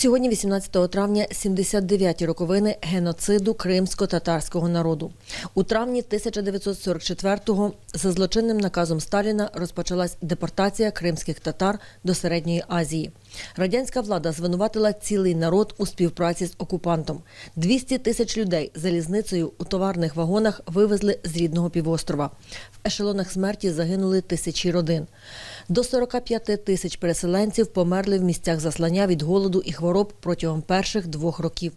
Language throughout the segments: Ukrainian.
Сьогодні, 18 травня, 79-ті роковини геноциду кримсько-татарського народу. У травні 1944-го за злочинним наказом Сталіна розпочалась депортація кримських татар до Середньої Азії. Радянська влада звинуватила цілий народ у співпраці з окупантом. 200 тисяч людей залізницею у товарних вагонах вивезли з рідного півострова. В ешелонах смерті загинули тисячі родин. До 45 тисяч переселенців померли в місцях заслання від голоду і хвороб протягом перших двох років.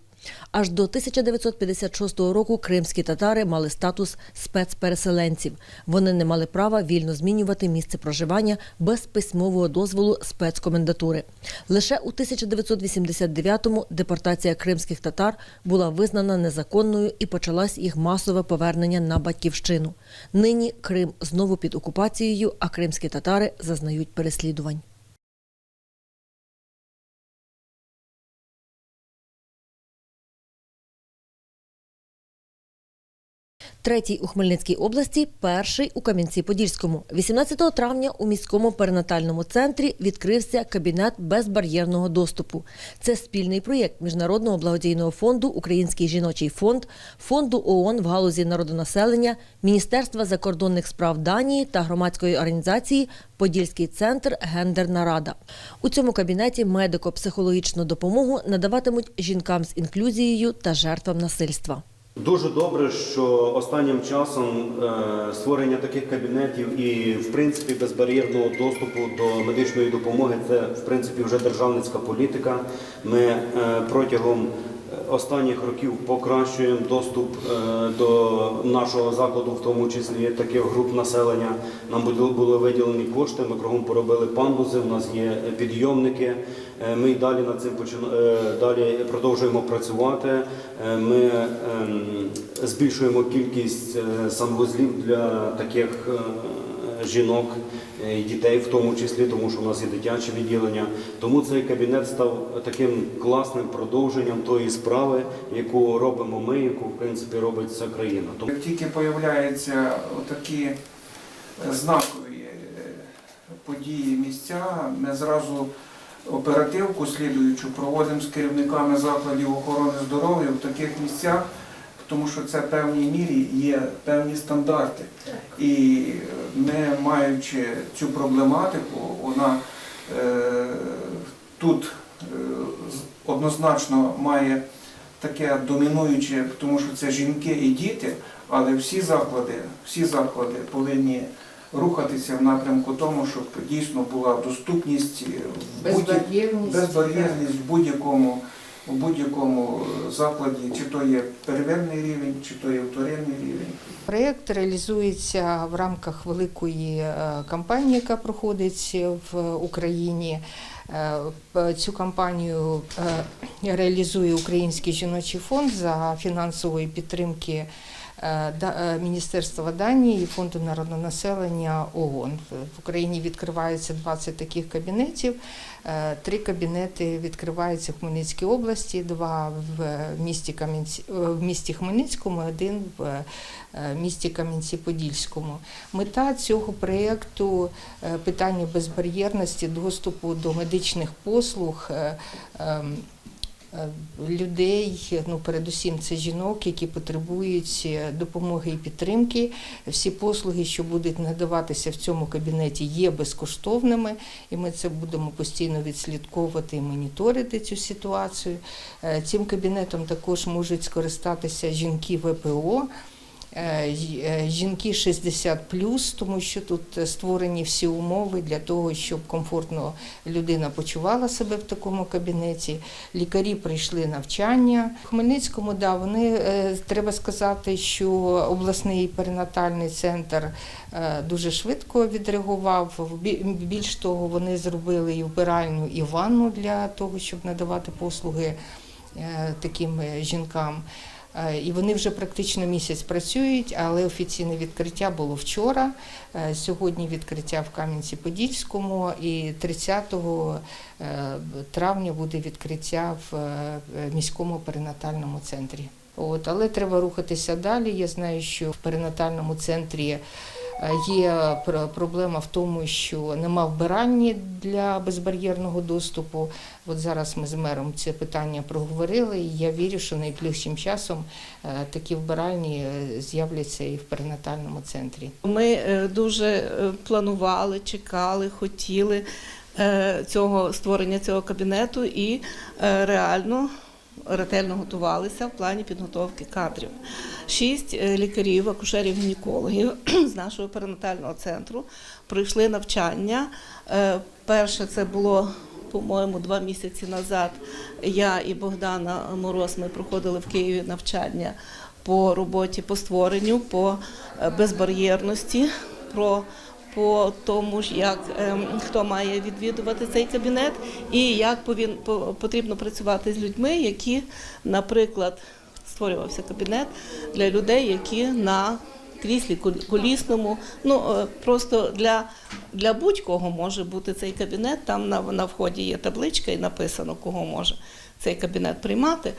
Аж до 1956 року кримські татари мали статус спецпереселенців. Вони не мали права вільно змінювати місце проживання без письмового дозволу спецкомендатури. Лише у 1989-му депортація кримських татар була визнана незаконною і почалось їх масове повернення на батьківщину. Нині Крим знову під окупацією, а кримські татари зазнають переслідувань. Третій у Хмельницькій області, перший у Кам'янці-Подільському. 18 травня у міському перинатальному центрі відкрився кабінет безбар'єрного доступу. Це спільний проєкт Міжнародного благодійного фонду Український жіночий фонд, фонду ООН в галузі народонаселення, Міністерства закордонних справ Данії та громадської організації Подільський центр Гендерна рада. У цьому кабінеті медико-психологічну допомогу надаватимуть жінкам з інклюзією та жертвам насильства. Дуже добре, що останнім часом е, створення таких кабінетів і, в принципі, безбар'єрного доступу до медичної допомоги це в принципі вже державницька політика. Ми е, протягом останніх років покращуємо доступ е, до нашого закладу, в тому числі таких груп населення. Нам були- виділені кошти. Ми кругом поробили пандуси. У нас є підйомники. Е, Ми й далі над цим почина- е, далі продовжуємо працювати. Ми ем, збільшуємо кількість санвузлів для таких жінок і дітей, в тому числі, тому що у нас є дитяче відділення. Тому цей кабінет став таким класним продовженням тої справи, яку робимо ми, яку в принципі робить вся країна. Як тільки появляються такі знакові е, події, місця, ми зразу оперативку слідуючу проводимо з керівниками закладів охорони здоров'я в таких місцях, тому що це в певній мірі є певні стандарти. І ми, маючи цю проблематику, вона е, тут е, однозначно має таке домінуюче, тому що це жінки і діти, але всі заклади, всі заклади повинні рухатися в напрямку тому, щоб дійсно була доступність Безбар'єрність. безбар'єрність в будь-якому в будь-якому закладі, чи то є первинний рівень, чи то є вторинний рівень. Проєкт реалізується в рамках великої е, кампанії, яка проходить в Україні. Е, Цю кампанію е, реалізує Український жіночий фонд за фінансової підтримки е, е, Міністерства Данії і Фонду народного населення ООН. В Україні відкривається 20 таких кабінетів. Е, Три кабінети відкриваються в Хмельницькій області, два в місті Кам'янці е, в місті Хмельницькому, один в е, місті Кам'янці-Подільському. Мета цього проєкту е, питання безбар'єрності доступу до медичних послуг. Е, Людей, ну передусім це жінок, які потребують е, допомоги і підтримки. Всі послуги, що будуть надаватися в цьому кабінеті, є безкоштовними, і ми це будемо постійно відслідковувати і моніторити цю ситуацію. Е, Цим кабінетом також можуть скористатися жінки ВПО. Е, е, Жінки 60 тому що тут створені всі умови для того, щоб комфортно людина почувала себе в такому кабінеті. Лікарі прийшли навчання. В Хмельницькому, да, вони е, треба сказати, що обласний перинатальний центр е, дуже швидко відреагував. Бі- Більш того, вони зробили і вбиральню, і ванну для того, щоб надавати послуги е, таким е, жінкам. Е, І вони вже практично місяць працюють, але офіційне відкриття було вчора. Е, Сьогодні відкриття в Кам'янці-Подільському і 30 е, травня буде відкриття в міському перинатальному центрі. От, але треба рухатися далі. Я знаю, що в перинатальному центрі Є пр- проблема в тому, що нема вбиральні для безбар'єрного доступу. От зараз ми з мером це питання проговорили, і я вірю, що найближчим часом е, такі вбиральні е, з'являться і в перинатальному центрі. Ми е, дуже е, планували, чекали, хотіли е, цього створення цього кабінету і е, реально ретельно готувалися в плані підготовки кадрів. Шість е, лікарів, акушерів, гінекологів з нашого перинатального центру пройшли навчання. Е, Перше це було. По-моєму, два місяці назад я і Богдана Мороз ми проходили в Києві навчання по роботі, по створенню, по е, безбар'єрності, про по тому ж, як ем, хто має відвідувати цей кабінет, і як повін, по, потрібно працювати з людьми, які, наприклад, створювався кабінет для людей, які на кріслі кол- колісному. Ну е, просто для, для будь-кого може бути цей кабінет. Там на, на вході є табличка і написано, кого може цей кабінет приймати.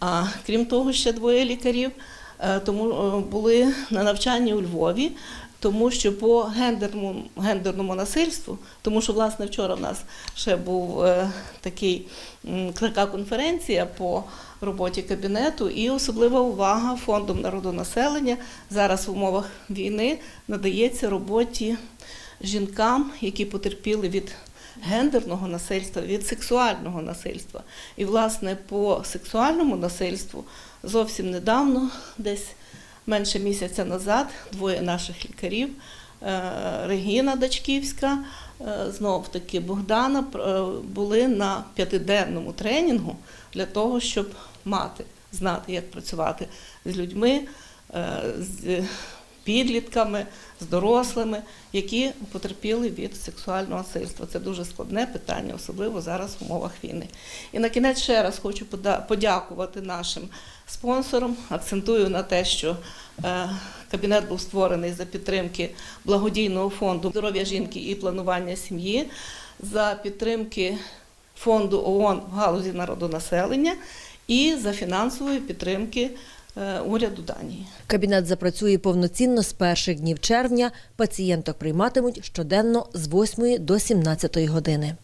А крім того, ще двоє лікарів е, тому е, були на навчанні у Львові. Тому що по гендерному, гендерному насильству, тому що власне вчора в нас ще був е, такий м, така конференція по роботі кабінету, і особлива увага фондом народонаселення зараз в умовах війни надається роботі жінкам, які потерпіли від гендерного насильства, від сексуального насильства. І, власне, по сексуальному насильству зовсім недавно, десь менше місяця назад, двоє наших лікарів, е, Регіна Дачківська, е, знов таки Богдана, е, були на п'ятиденному тренінгу для того, щоб мати, знати, як працювати з людьми, підлітками, з дорослими, які потерпіли від сексуального насильства. Це дуже складне питання, особливо зараз в умовах війни. І на кінець ще раз хочу подякувати нашим спонсорам. Акцентую на те, що е, кабінет був створений за підтримки благодійного фонду здоров'я жінки і планування сім'ї, за підтримки фонду ООН в галузі народонаселення і за фінансової підтримки уряду Данії. Кабінет запрацює повноцінно з перших днів червня. Пацієнток прийматимуть щоденно з 8 до 17 години.